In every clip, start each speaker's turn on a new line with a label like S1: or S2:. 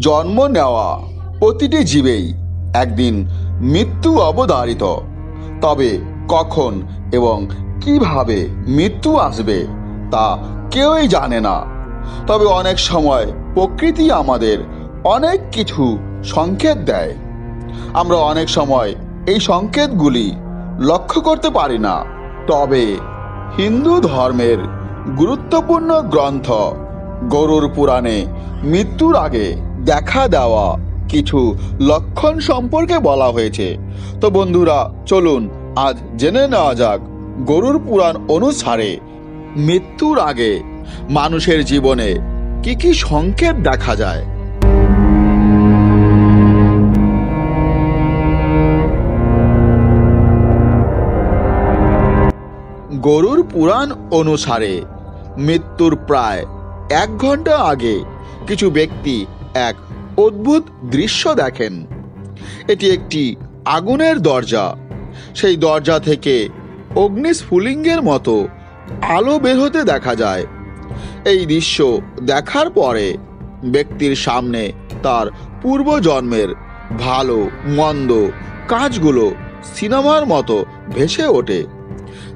S1: জন্ম নেওয়া প্রতিটি জীবেই একদিন মৃত্যু অবধারিত। তবে কখন এবং কীভাবে মৃত্যু আসবে তা কেউই জানে না। তবে অনেক সময় প্রকৃতি আমাদের অনেক কিছু সংকেত দেয়। আমরা অনেক সময় এই সংকেতগুলি লক্ষ্য করতে পারি না। তবে হিন্দু ধর্মের গুরুত্বপূর্ণ গ্রন্থ গরুর পুরাণে মৃত্যুর আগে দেখা দেওয়া কিছু লক্ষণ সম্পর্কে বলা হয়েছে। তো বন্ধুরা, চলুন আজ জেনে নেওয়া যাক গরুর পুরাণ অনুসারে মৃত্যুর আগে মানুষের জীবনে কি কি সংকেত দেখা যায়। গরুর পুরাণ অনুসারে মৃত্যুর প্রায় এক ঘণ্টা আগে কিছু ব্যক্তি এক অদ্ভুত দৃশ্য দেখেন। এটি একটি আগুনের দরজা। সেই দরজা থেকে অগ্নিস্ফুলিঙ্গের মতো আলো বের হতে দেখা যায়। এই দৃশ্য দেখার পরে ব্যক্তির সামনে তার পূর্বজন্মের ভালো, মন্দ কাজগুলো সিনেমার মতো ভেসে ওঠে।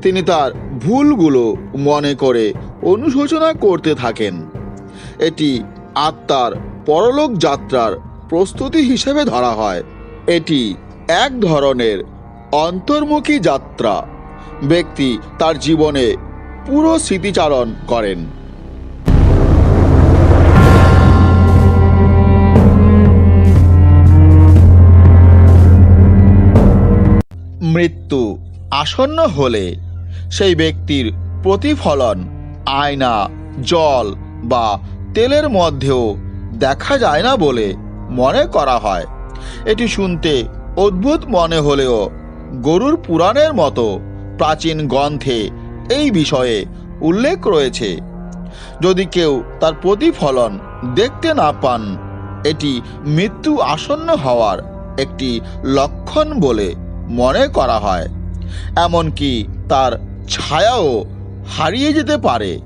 S1: তিনি তার ভুলগুলো মনে করে অনুশোচনা করতে থাকেন। এটি আত্মার পরলোক যাত্রার প্রস্তুতি হিসেবে ধরা হয়। এটি এক ধরনের অন্তর্মুখী যাত্রা। ব্যক্তি তার জীবনে পুরো স্মৃতিচারণ করেন। মৃত্যু আসন্ন হলে সেই ব্যক্তির প্রতিফলন আয়না, জল বা তেলের মধ্যেও দেখা যায় না বলে মনে করা হয়। এটি শুনতে অদ্ভুত মনে হলেও গরুর পুরাণের মতো প্রাচীন গ্রন্থে এই বিষয়ে উল্লেখ রয়েছে। যদি কেউ তার প্রতিফলন দেখতে না পান, এটি মৃত্যু আসন্ন হওয়ার একটি লক্ষণ বলে মনে করা হয়। এমনকি তার ছায়াও হারিয়ে যেতে পারে।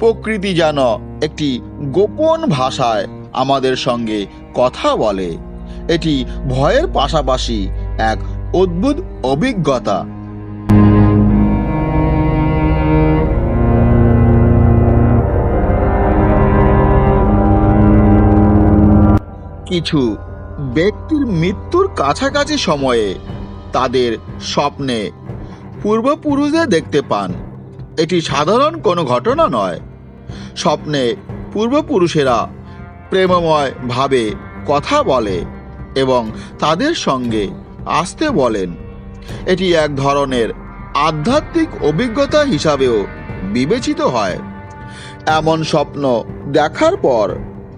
S1: প্রকৃতি যেন একটি গোপন ভাষায় আমাদের সঙ্গে কথা বলে। এটি ভয়ের পাশাপাশি এক অদ্ভুত অভিজ্ঞতা। কিছু ব্যক্তির মৃত্যুর কাছাকাছি সময়ে তাদের স্বপ্নে পূর্বপুরুষদের দেখতে পান। এটি সাধারণ কোনো ঘটনা নয়। স্বপ্নে পূর্বপুরুষেরা প্রেমময় ভাবে কথা বলে এবং তাদের সঙ্গে আসতে বলেন। এটি এক ধরনের আধ্যাত্মিক অভিজ্ঞতা হিসাবেও বিবেচিত হয়। এমন স্বপ্ন দেখার পর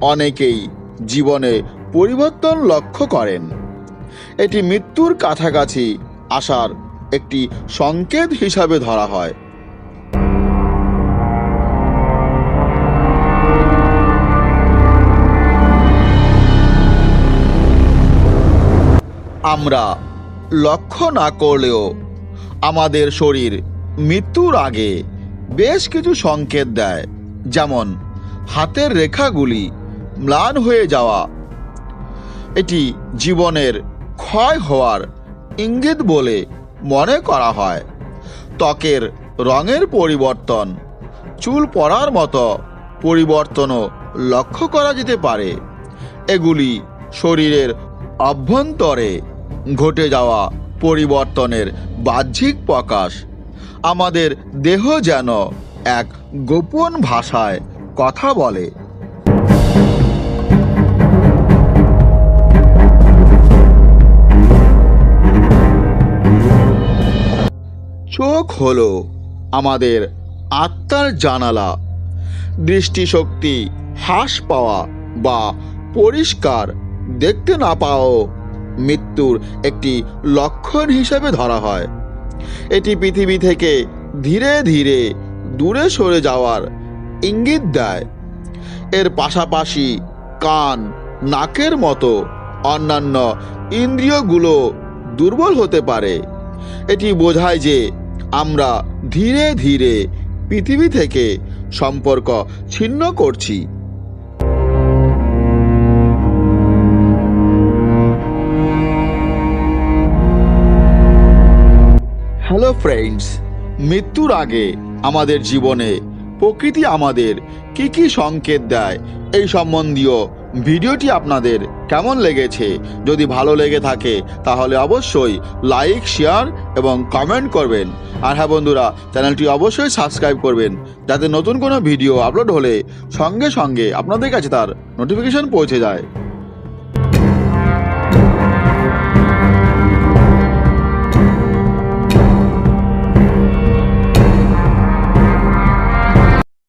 S1: অনেকেই জীবনে পরিবর্তন লক্ষ্য করেন। এটি মৃত্যুর কাছাকাছি আসার একটি সংকেত হিসাবে ধরা হয়। আমরা লক্ষ্য না করলেও আমাদের শরীর মৃত্যুর আগে বেশ কিছু সংকেত দেয়। যেমন, হাতের রেখাগুলি ম্লান হয়ে যাওয়া। এটি জীবনের ক্ষয় হওয়ার ইঙ্গিত বলে মনে করা হয়। ত্বকের রঙের পরিবর্তন, চুল পড়ার মতো পরিবর্তনও লক্ষ্য করা যেতে পারে। এগুলি শরীরের অভ্যন্তরে ঘটে যাওয়া পরিবর্তনের বাহ্যিক প্রকাশ। আমাদের দেহ যেন এক গোপন ভাষায় কথা বলে। চোখ হল আমাদের আত্মার জানালা। দৃষ্টিশক্তি হ্রাস পাওয়া বা পরিষ্কার দেখতে না পাও, মৃত্যুর একটি লক্ষণ হিসেবে ধরা হয়। এটি পৃথিবী থেকে ধীরে ধীরে দূরে সরে যাওয়ার ইঙ্গিত দেয়। এর পাশাপাশি কান, নাকের মতো অন্যান্য ইন্দ্রিয়গুলো দুর্বল হতে পারে। এটি বোঝায় যে আমরা ধীরে ধীরে পৃথিবী থেকে সম্পর্ক ছিন্ন করছি। ফ্রেন্ডস মৃত্যুর আগে আমাদের জীবনে প্রকৃতি আমাদের কি কি সংকেত দেয় এই সম্বন্ধীয় ভিডিওটি আপনাদের কেমন লেগেছে? যদি ভালো লেগে থাকে, তাহলে অবশ্যই লাইক শেয়ার এবং কমেন্ট করবেন। আর হ্যাঁ বন্ধুরা, চ্যানেলটি অবশ্যই সাবস্ক্রাইব করবেন, যাতে নতুন কোনো ভিডিও আপলোড হলে সঙ্গে সঙ্গে আপনাদের কাছে তার নোটিফিকেশন পৌঁছে যায়।